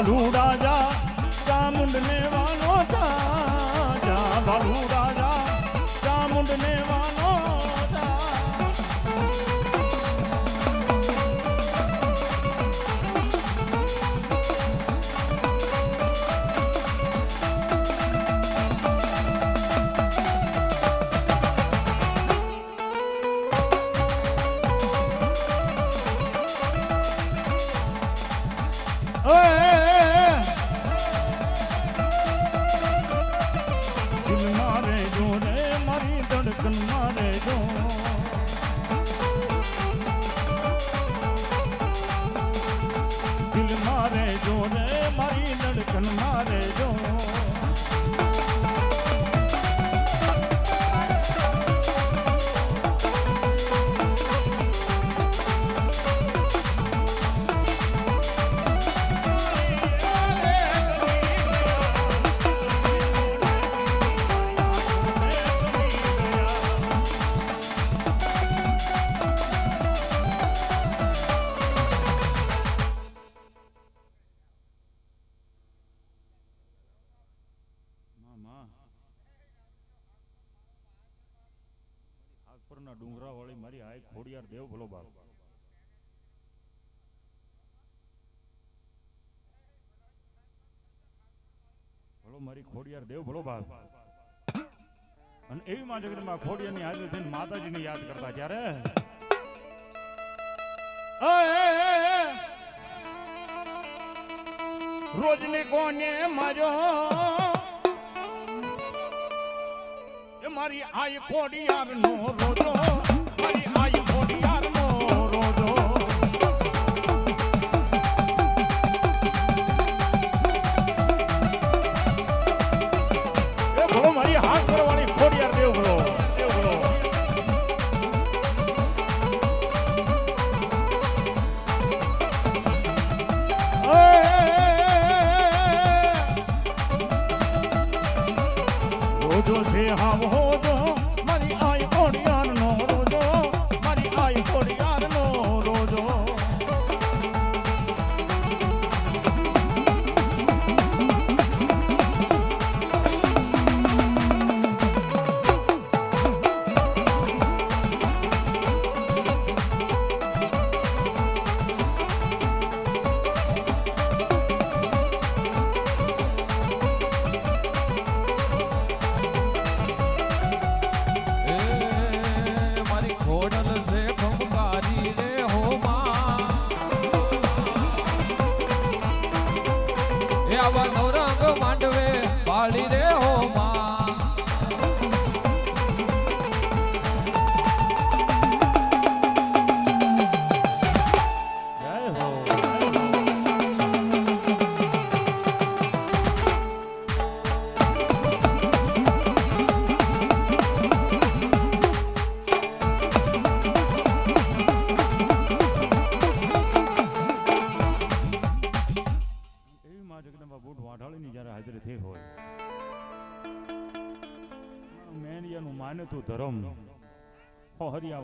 બાલુ રાજા ચામુંડ ને વાનો જા ભાલુ રાજા ચામુંડ ને વાલો મારી ધડકન દેવ ભલો બાપ ભલો મારી ખોડિયાર દેવ ભલો બાપ અને એવી માં જગતમાં ખોડિયારની હાજર થઈને માતાજીને યાદ કરતા ત્યારે રોજને કોને માર્યો? મારી આઈ ખોડિયાર નો રોજો. આઈ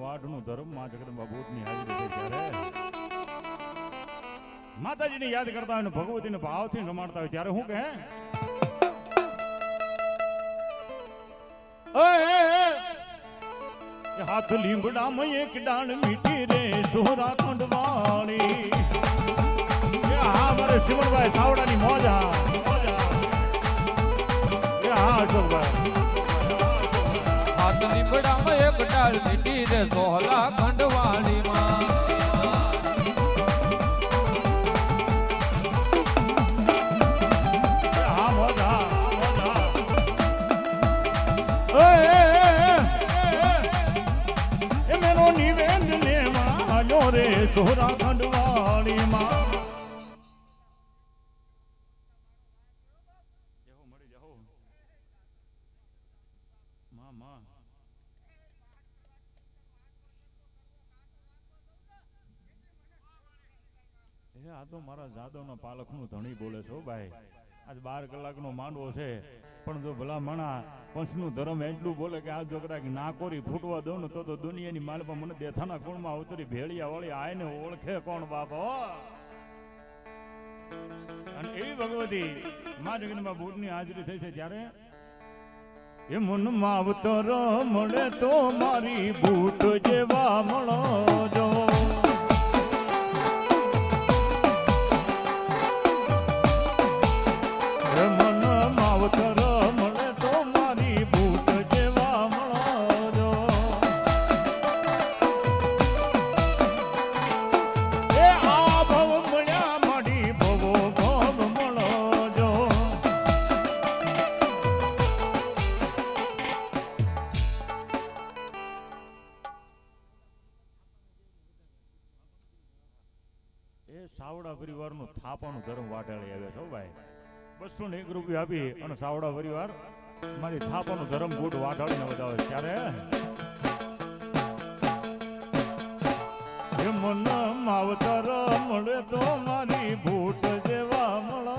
વાઢનું ધર્મમાં જગદંબા બુટની હાજરી યાદ કરતા હોય ને ભગવતીને ભાવથી રમાડતા હોય ત્યારે ઓય, એ હાથ લીમડામાં એક ડાણ મીઠી રે સોરા ખંડવાળી હા મારે શિવણભાઈ સાવડાની મોજા મોજા. હા અશોકભાઈ હાથ લીમડામાં એક ડાળ મીટી રે સોહલા ખંડવાળી માં એ આ તો મારા જાદવના પાલખનું ધણી બોલે છો ભાઈ. આજ બાર કલાકનો માંડવો છે. પણ જો ભલા મણા પંચનું ધર્મ એટલું બોલે કે આ જો કદાચ નાકોરી ફૂટવા દઉં ને તો તો દુનિયાની માલમાં મને દેથાના કુળમાં અવતરી ભેળિયા વળી આયને ઓળખે કોણ બાપ અને એવી ભગવતી મા જગતમાં ભૂતની હાજરી થઈ છે ત્યારે એ મનમાં અવતર મળે તો મારી ભૂત જેવા મળો. પરિવારનું થાપાનું ધર્મ વાટાળી આવ્યા છો ભાઈ. બસો ને એક રૂપિયા આપી અને સાવડા પરિવાર મારી થાપાનું ધર્મ બૂટ વાટાળીને બતાવે. ત્યારે મન માવતર મળે તો મારી ભૂત જેવા મળો.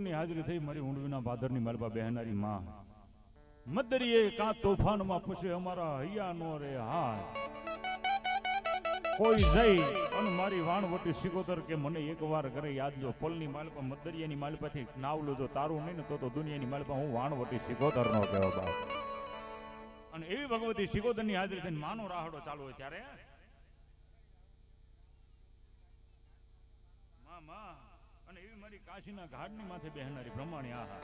સિકોતરની હાજરી થઈ મારી ઊંડવીના ભાદરની માલપા બહેનારી માં. મદરીએ કા તોફાનમાં પૂછે, અમારા હૈયા નો રે હાથ કોઈ જઈ અને મારી વાણવટી સિકોતર કે મને એકવાર કરે યાદ જો પલની માલપા, મદરિયાની માલપાથી નાવલું જો તારું નહીં ને તો તો દુનિયાની માલપા, હું વાણવટી સિકોતર નો કહેવો બાપ. અને એવી ભગવતી સિકોતરની હાજરી થઈને માનો રાહડો ચાલુ હોય ત્યારે મા માં અને કાશીના ઘાટની માથે બેહનારી બ્રહ્માણી આહા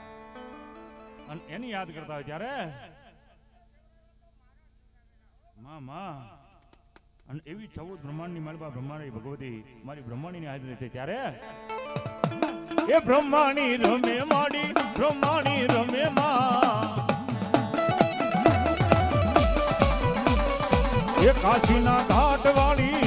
અને એની યાદ કરતા હોય ત્યારે, માં માં. અને એવી ચૌદ બ્રહ્માંડની માલબા બ્રહ્માણી ભગવતી મારી બ્રહ્માણીની હાજરી હતી ત્યારે, એ બ્રહ્માણી રમે માડી, બ્રહ્માણી રમે માં. એ કાશીના ઘાટ વાળી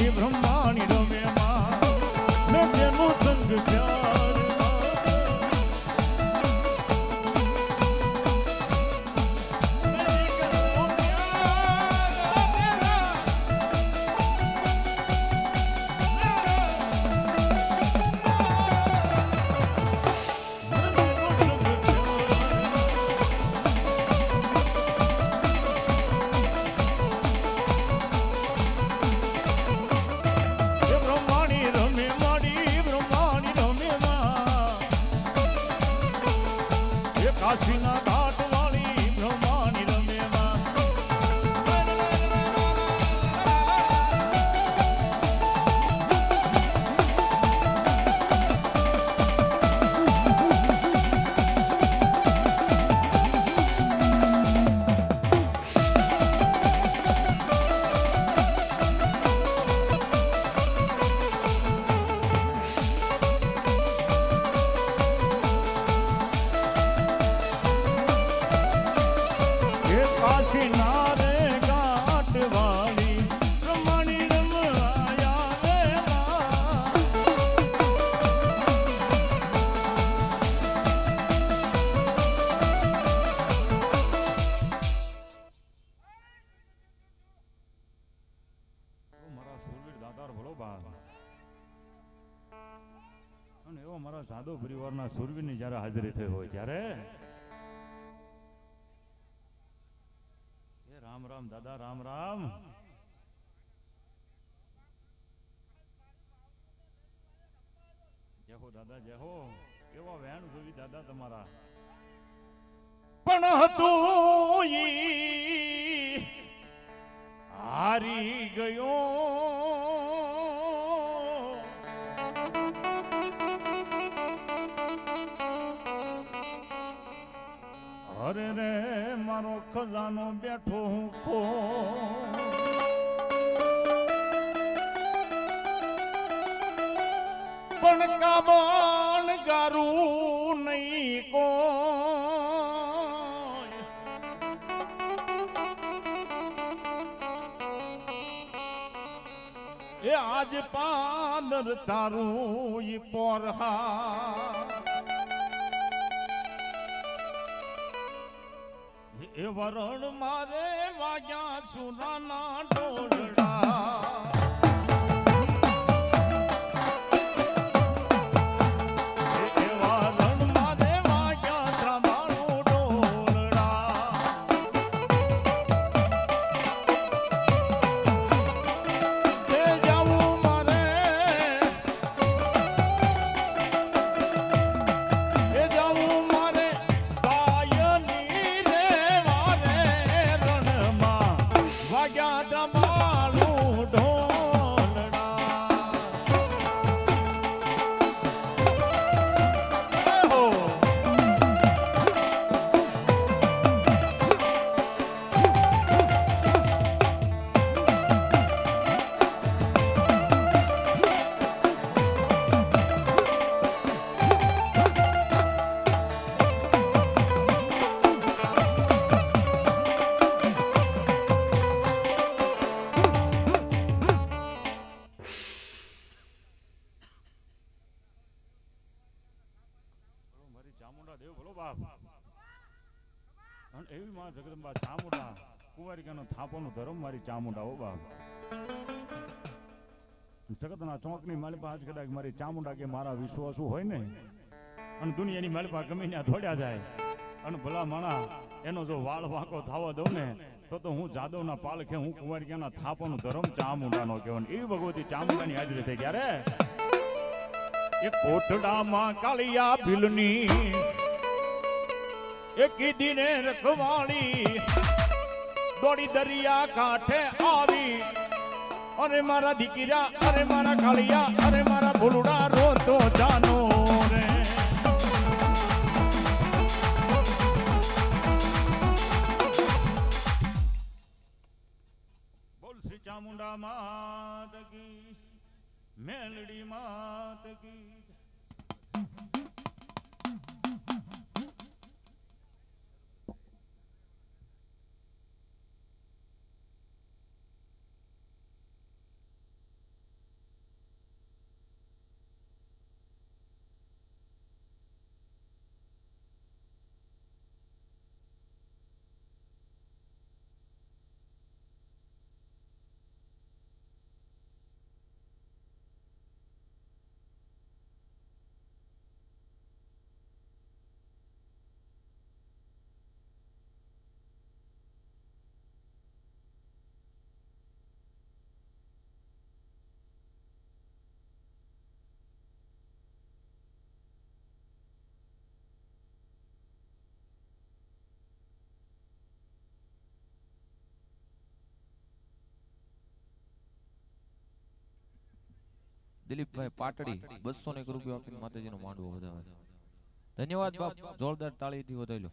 એવો મારા સાધુ પરિવારના સુરવીરની જ્યારે હાજરી થઈ હોય ત્યારે એ રામ રામ દાદા રામ રામ. જય હો દાદા, જય હો. કેવા વેણ જોવી દાદા તમારા. પણ હતું ઈ હારી ગયો અરે રે, મારો ખજાનો બેઠો હું ખો પણ કામણ ગારું નહીં કો એ આજ પાદર તારું પોરહા. એ વરણ મારે વાગ્યા સુરાના ડોલડા મારી ચામુંડા હો બાપ. જગતના ચોકની માલિપા આજ કદાચ મારી ચામુંડા કે મારા વિશ્વાસુ હોય ને, અને દુનિયાની માલિપા ગમે ત્યાં ધોડ્યા જાય, અને ભલા માણા એનો જો વાળ વાંકો થવા દઉં ને, તો તો હું જાદવના પાલખે હું કુંવારિકાના થાપોનો ધર્મ ચામુંડાનો કહેવાય. એવી ભગવતી ચામુંડાની હાજરી થઈ ક્યારે એ કોટડામાં કાળિયા ભીલની એક કીધીને રખવાળી દોડી દરિયા કાંઠે આવી. અરે મારા દીકરા, અરે મારા કાળિયા, અરે મારા ભૂલડા, રોતો જાનો રે. બોલ શ્રી ચામુંડા માત કી, મેલડી માત કી. દિલીપભાઈ પાટડી બસો ને એક રૂપિયા માતાજીનો માંડવો વધાવે ધન્યવાદ બાપ જોરદાર તાળીથી વધાવી લો